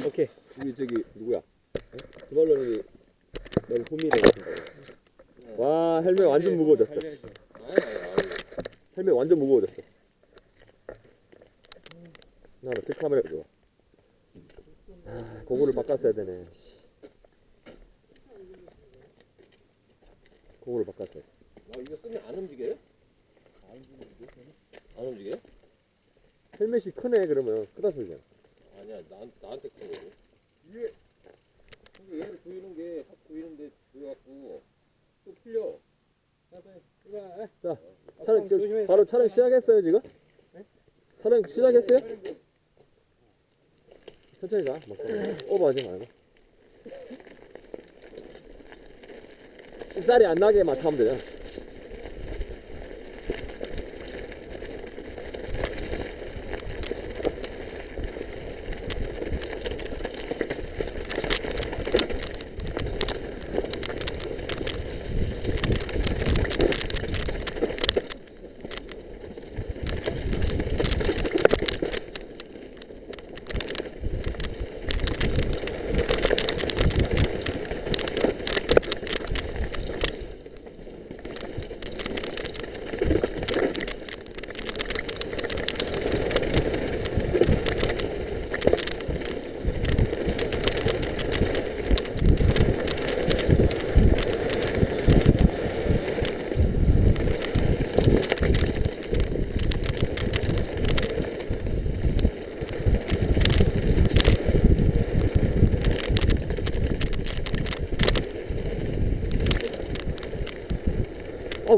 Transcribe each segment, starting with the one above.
오케이. 우리 저기 누구야? 주말로는 너무 호미래. 와 헬멧 완전 무거워졌어. 헬멧 완전 무거워졌어. 나는 뒷 카메라. 아, 고구를 바꿨어야 되네. 바꿨어야 돼. 아, 이거 쓰면 안 움직여요? 안 움직여요? 헬멧이 크네 그러면 크다 소리잖아. 아니야, 나, 나한테 큰 거고. 이게, 근데 얘를 조이는 게, 확 조이는데 조여갖고, 또 풀려. 촬영 저, 바로 촬영 시작했어요 지금? 촬영 시작했어요? 천천히 가. 막 오버하지 말고. 쌀이 안 나게 막 하면 되잖아.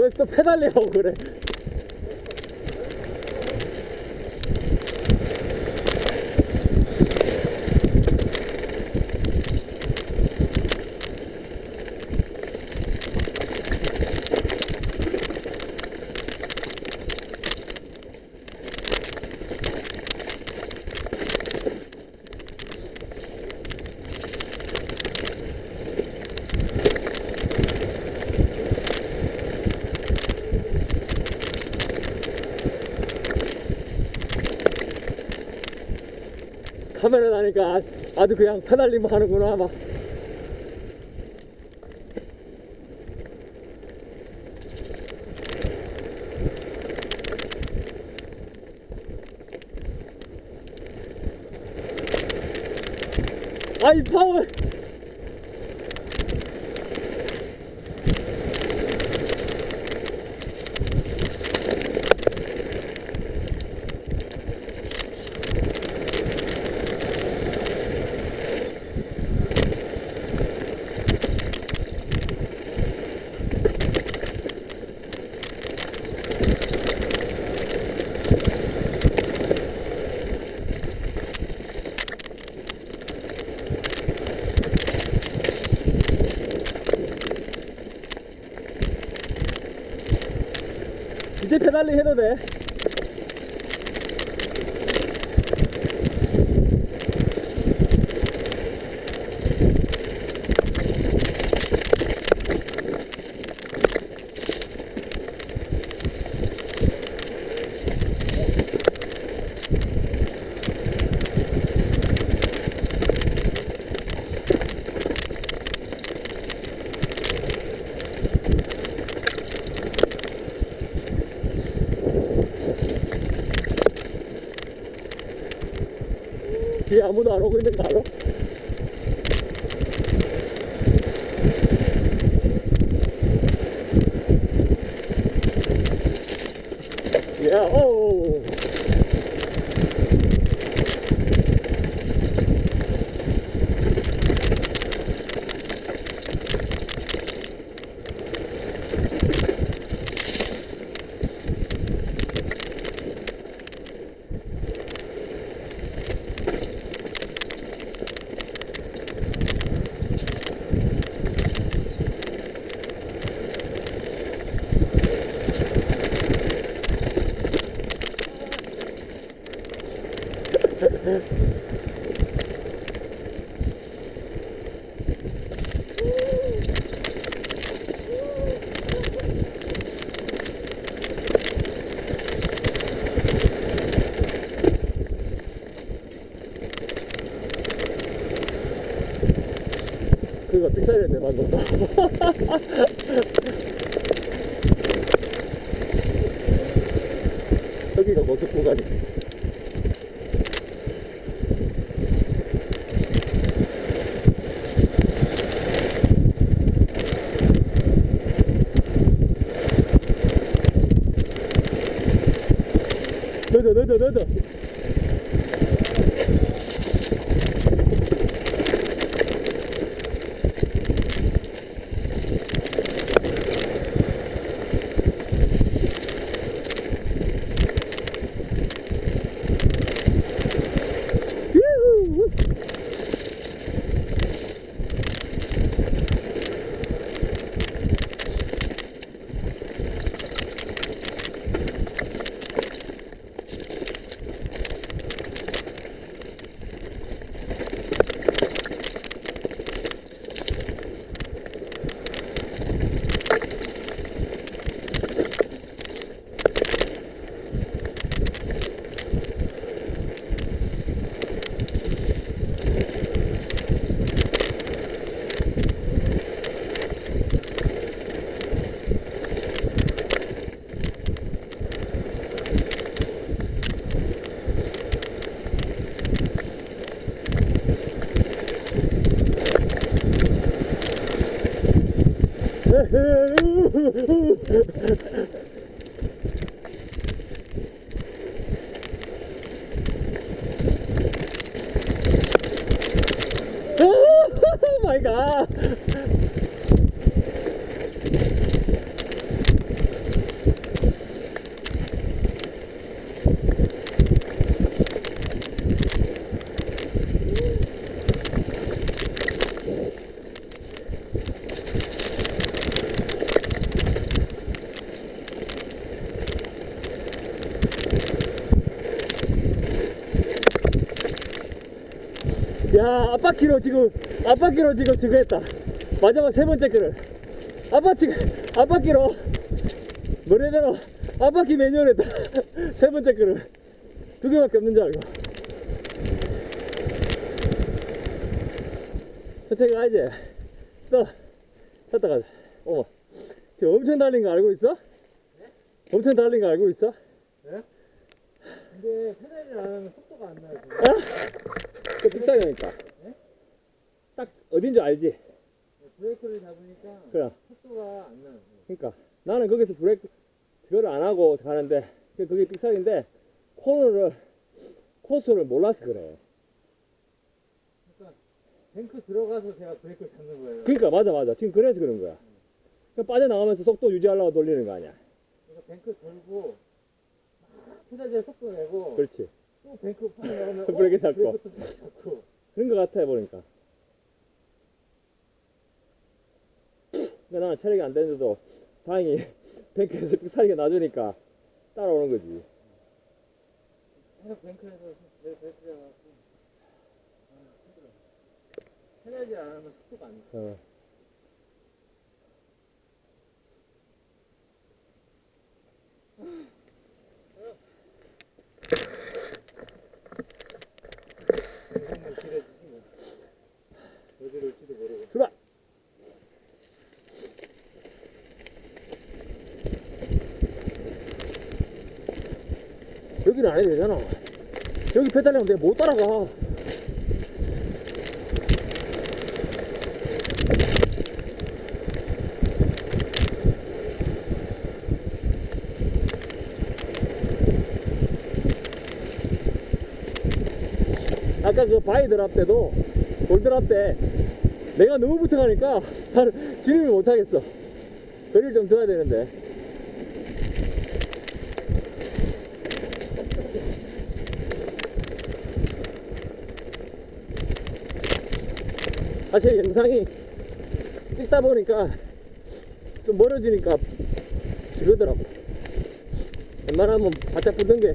왜 또 페달리라고 그래? 카메라 나니까 아- 아주 그냥 페달리만 하는구나 막. 아이 파워 이제 페달리 해도 돼. 뒤에 아무도 안 오고 있는 거 알아? 야, 오. 삑사리였네 방금. 여기가 고속 구간이 넣어 넣어 넣어 넣어 유후. Oh my god. 야, 앞바퀴로 지금, 앞바퀴로 지금 지금 했다. 마지막 세 번째 끈을. 앞바퀴, 앞바퀴로, 뭐래대로, 앞바퀴 매뉴얼 했다. 세 번째 끈을. 두 개밖에 없는 줄 알고. 천천히 가야지. 또, 탔다 가자. 어머. 지금 엄청 달린 거 알고 있어? 엄청 달린 거 알고 있어? 근데 하면 속도가 안 나요. 지금. 아? 그 빅사이니까. 딱 어딘지 알지? 브레이크를 잡으니까 그래. 속도가 안 나요. 그러니까 나는 거기서 브레이크 그걸 안 하고 가는데 그- 그게 삑사리인데 코너를 코스를 몰라서 그래. 뱅크 들어가서 제가 브레이크를 잡는 거예요. 그러니까 맞아 맞아 지금 그래서 그런 거야. 그러니까 빠져 나가면서 속도 유지하려고 돌리는 거 아니야. 그래서 뱅크 돌고 막 페달에 속도 내고 그렇지. 또 뱅크 팍 나가면 브레이크 잡고. 브레이크 또 잡고 그런 거 같아 보니까. 근데 나는 체력이 안 되는데도 다행히 뱅크에서 삑사리가 나주니까 따라오는 거지. 계속 뱅크에서 내 브레이크 잡아갖고 아, 힘들어. 안 하면 속도가 안 나. 어. 영상만 길어지지 뭐. 어디로 올지도 모르고. 출발! 여기는 안 해도 되잖아. 여기 페달링 내가 못 따라가. 아까 그 바위 드랍 때도 돌 드랍 때 내가 너무 붙어가니까 진입을 못하겠어. 거리를 좀 둬야 되는데. 사실 영상이 찍다 보니까 좀 멀어지니까 지르더라고. 웬만하면 바짝 붙는 게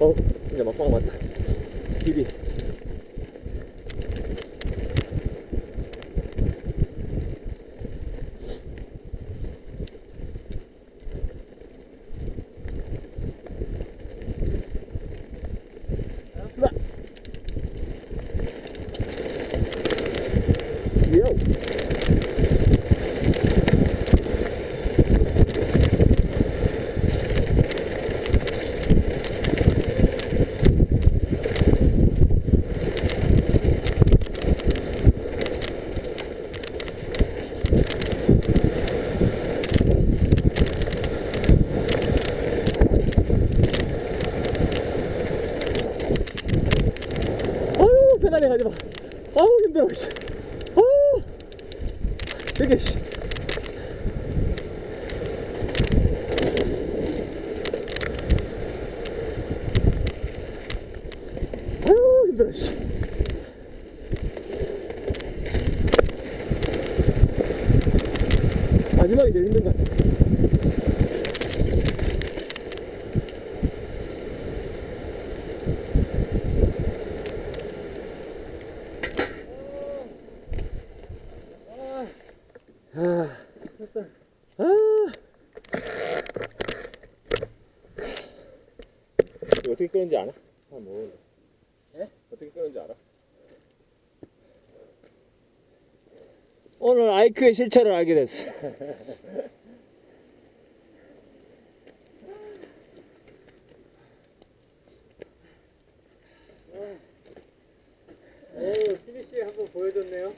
어우 진짜 막방 맞다 길이 힘들어 씨. 어 되게 씨. 아유 힘들어 씨. 마지막이 제일 힘든 것 같아. 어떻게 끄는지 알아? 아, 뭐. 예? 어떻게 끄는지 알아? 오늘 아이크의 실체를 알게 됐어. 오, TBC 한번 보여줬네요.